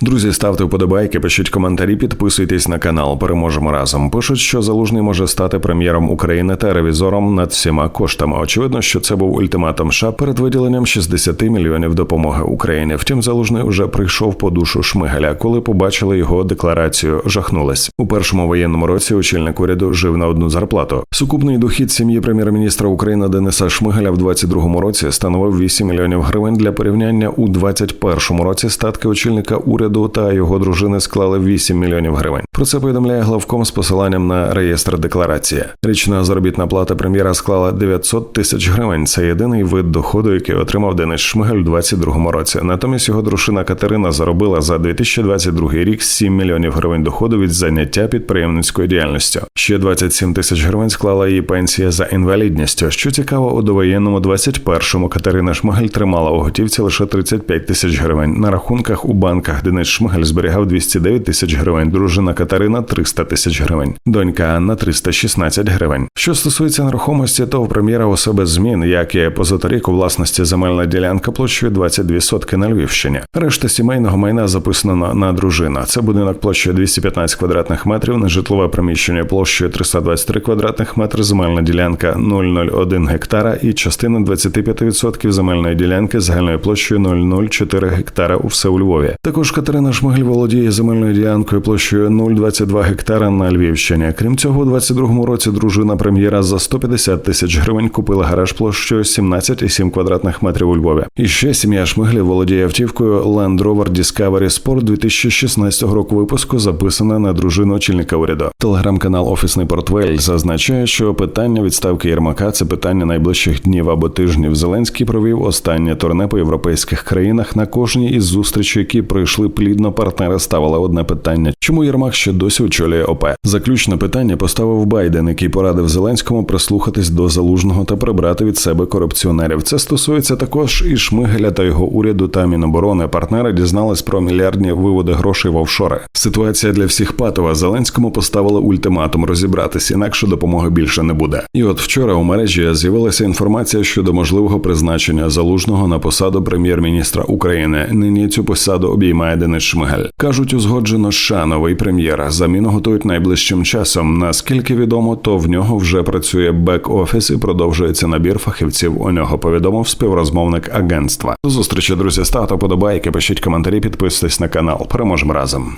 Друзі, ставте вподобайки, пишіть коментарі, підписуйтесь на канал. Переможемо разом. Пишуть, що залужний може стати прем'єром України та ревізором над всіма коштами. Очевидно, що це був ультиматум США перед виділенням 60 мільйонів допомоги Україні. Втім, залужний уже прийшов по душу Шмигаля. Коли побачили його декларацію, жахнулись у першому воєнному році. Очільник уряду жив на одну зарплату. Сукупний дохід сім'ї прем'єр-міністра України Дениса Шмигаля в 22-му році становив 8 мільйонів гривень. Для порівняння у 21-му році статки очільника уряду та його дружини склали 8 мільйонів гривень. Про це повідомляє главком з посиланням на реєстр декларації. Річна заробітна плата прем'єра склала 900 тисяч гривень. Це єдиний вид доходу, який отримав Денис Шмигаль у 22-му році. Натомість його дружина Катерина заробила за 2022 рік 7 мільйонів гривень доходу від заняття підприємницькою діяльністю. Ще 27 тисяч гривень склала її пенсія за інвалідністю. Що цікаво, у довоєнному 21-му Катерина Шмигаль тримала у готівці лише 35 тисяч гривень. На рахунках у банках Денис Шмигаль зберігав 209 тисяч гривень. Дружина Катерина 300 тисяч гривень. Донька Анна 316 гривень. Що стосується нерухомості, то в прем'єра у себе змін, як і позаторік у власності земельна ділянка площею 22 сотки на Львівщині. Решта сімейного майна записано на дружина. Це будинок площею 215 квадратних метрів, нежитлове приміщення площею 323 квадратних метри, земельна ділянка 001 гектара і частина 25% земельної ділянки загальною площею 004 гектара у все у Львові. Також Катерина Шмигаль володіє земельною ділянкою площею 0,22 гектара на Львівщині. Крім цього, у 22-му році дружина прем'єра за 150 тисяч гривень купила гараж площею 17,7 квадратних метрів у Львові. І ще сім'я Шмиглів володіє автівкою Land Rover Discovery Sport 2016 року випуску, записана на дружину очільника уряду. Телеграм-канал Офісний портфель зазначає, що питання відставки Єрмака це питання найближчих днів або тижнів. Зеленський провів останнє турне по європейських країнах. На кожній із зустрічей, які пройшли плідно, партнери ставили одне питання: чому Єрмак ще досі очолює ОП? Заключне питання поставив Байден, який порадив Зеленському прислухатись до залужного та прибрати від себе корупціонерів. Це стосується також і Шмигеля та його уряду та Міноборони. Партнери дізнались про мільярдні виводи грошей в офшори. Ситуація для всіх патова. Зеленському поставили ультиматум розібратись, інакше допомоги більше не буде. І от вчора у мережі з'явилася інформація щодо можливого призначення залужного на посаду прем'єр-міністра України. Нині цю посаду обіймає Денис Шмигаль. кажуть, узгоджено США новий прем'єр. Заміну готують найближчим часом. Наскільки відомо, то в нього вже працює бек-офіс і продовжується набір фахівців. У нього повідомив співрозмовник агентства. До зустрічі, друзі, ставте подобайки, пишіть коментарі, підписуйтесь на канал. Переможемо разом.